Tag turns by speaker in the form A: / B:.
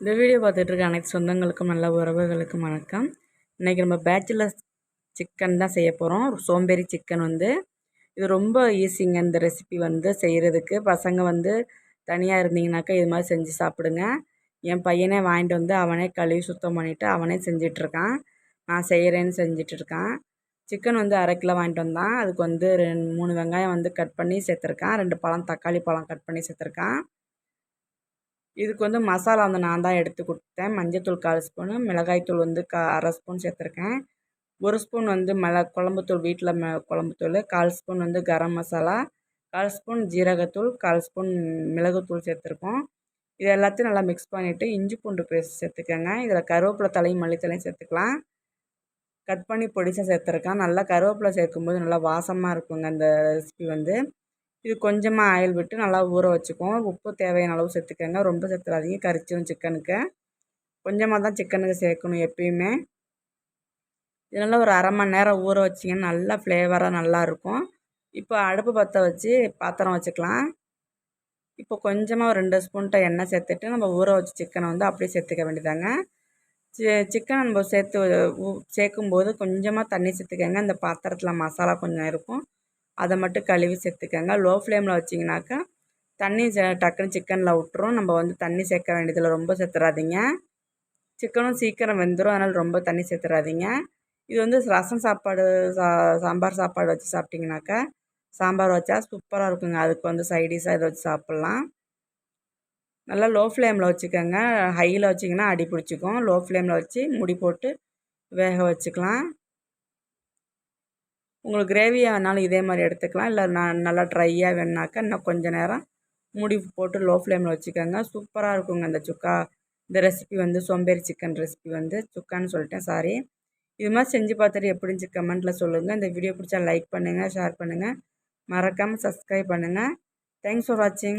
A: இந்த வீடியோ பார்த்துட்ருக்க அனைத்து சொந்தங்களுக்கும் நல்ல உறவுகளுக்கும் வணக்கம். இன்றைக்கி நம்ம பேச்சுலர் சிக்கன் தான் செய்ய போகிறோம் சோம்பேறி சிக்கன் வந்து இது ரொம்ப ஈஸிங்க இந்த ரெசிபி வந்து செய்கிறதுக்கு பசங்க வந்து தனியாக இருந்தீங்கனாக்கா இது மாதிரி செஞ்சு சாப்பிடுங்க. என் பையனே வாங்கிட்டு வந்து அவனே கழுவி சுத்தம் பண்ணிவிட்டு அவனே செஞ்சிட்ருக்கான். நான் செய்கிறேன்னு செஞ்சிட்ருக்கான். சிக்கன் வந்து அரை கிலோ வாங்கிட்டு வந்தான். அதுக்கு வந்து ரெண்டு மூணு வெங்காயம் வந்து கட் பண்ணி சேர்த்துருக்கான். ரெண்டு பழம் தக்காளி பழம் கட் பண்ணி சேர்த்துருக்கான். இதுக்கு வந்து மசாலா வந்து நான் தான் எடுத்து கொடுத்தேன். மஞ்சத்தூள் கால் ஸ்பூனு மிளகாய்த்தூள் வந்து கா அரை ஸ்பூன் சேர்த்துருக்கேன். ஒரு ஸ்பூன் வந்து மிள குழம்புத்தூள் வீட்டில் ம குழம்புத்தூள் கால் ஸ்பூன் வந்து கரம் மசாலா கால் ஸ்பூன் ஜீரகத்தூள் கால் ஸ்பூன் மிளகுத்தூள் சேர்த்துருக்கோம். இது எல்லாத்தையும் நல்லா மிக்ஸ் பண்ணிவிட்டு இஞ்சி பூண்டு பேஸ்ட் சேர்த்துக்கோங்க. இதில் கருவேப்பிலை தலையும் மல்லித்தலையும் சேர்த்துக்கலாம். கட் பண்ணி பொடிசாக சேர்த்துருக்கேன். நல்லா கருவேப்பிலை சேர்க்கும்போது நல்லா வாசமாக இருக்குங்க அந்த ரெசிபி வந்து. இது கொஞ்சமாக ஆயில் விட்டு நல்லா ஊற வச்சுக்குவோம். உப்பு தேவையான அளவு சேர்த்துக்கோங்க. ரொம்ப சேர்த்துடாதீங்க கரிச்சிடும் சிக்கனுக்கு கொஞ்சமாக தான் சிக்கனுக்கு சேர்க்கணும் எப்பயுமே. இதனால் ஒரு அரை மணி நேரம் ஊற வச்சிங்கன்னா நல்லா ஃப்ளேவராக நல்லாயிருக்கும். இப்போ அடுப்பு பற்ற வச்சு பாத்திரம் வச்சுக்கலாம். இப்போ கொஞ்சமாக ஒரு ரெண்டு ஸ்பூன்ட்டை எண்ணெய் சேர்த்துட்டு நம்ம ஊற வச்ச சிக்கனை வந்து அப்படியே சேர்த்துக்க வேண்டியதாங்க சிக்கனை நம்ம சேர்த்து சேர்க்கும்போது கொஞ்சமாக தண்ணி சேர்த்துக்கங்க. அந்த பாத்திரத்தில் மசாலா கொஞ்சம் இருக்கும். அதை மட்டும் கழுவி சேர்த்துக்கோங்க. லோ ஃப்ளேமில் வச்சிங்கனாக்கா தண்ணி டக்குன்னு சிக்கனில் விட்டுரும். நம்ம வந்து தண்ணி சேர்க்க வேண்டியதில் ரொம்ப சேர்த்துறாதீங்க. சிக்கனும் சீக்கிரம் வெந்துடும் அதனால் ரொம்ப தண்ணி சேர்த்துறாதீங்க. இது வந்து ரசம் சாப்பாடு சா சாம்பார் சாப்பாடு வச்சு சாப்பிட்டிங்கனாக்கா சாம்பார் வச்சா சூப்பராக இருக்குங்க. அதுக்கு வந்து சைடிஷாக இதை வச்சு சாப்பிட்லாம். நல்லா லோ ஃப்ளேமில் வச்சுக்கோங்க ஹையில் வச்சிங்கன்னா அடி பிடிச்சிக்கும். லோ ஃப்ளேமில் வச்சு முடி போட்டு வேக வச்சுக்கலாம். உங்களுக்கு கிரேவியாக வேணாலும் இதே மாதிரி எடுத்துக்கலாம். இல்லை நான் நல்லா ட்ரையாக வேணுனாக்கா இன்னும் கொஞ்சம் நேரம் மூடி போட்டு லோ ஃப்ளேமில் வச்சுக்கோங்க சூப்பராக இருக்குங்க இந்த சுக்கா. இந்த ரெசிபி வந்து சோம்பேறி சிக்கன் ரெசிபி வந்து சுக்கான்னு சொல்லிட்டேன். சாரி இது மாதிரி செஞ்சு பார்த்துட்டு எப்படி கமெண்ட்டில் சொல்லுங்கள் இந்த வீடியோ பிடிச்சா லைக் பண்ணுங்கள் ஷேர் பண்ணுங்கள் மறக்காமல் சப்ஸ்கிரைப் பண்ணுங்கள் தேங்க்ஸ் ஃபார் வாட்சிங்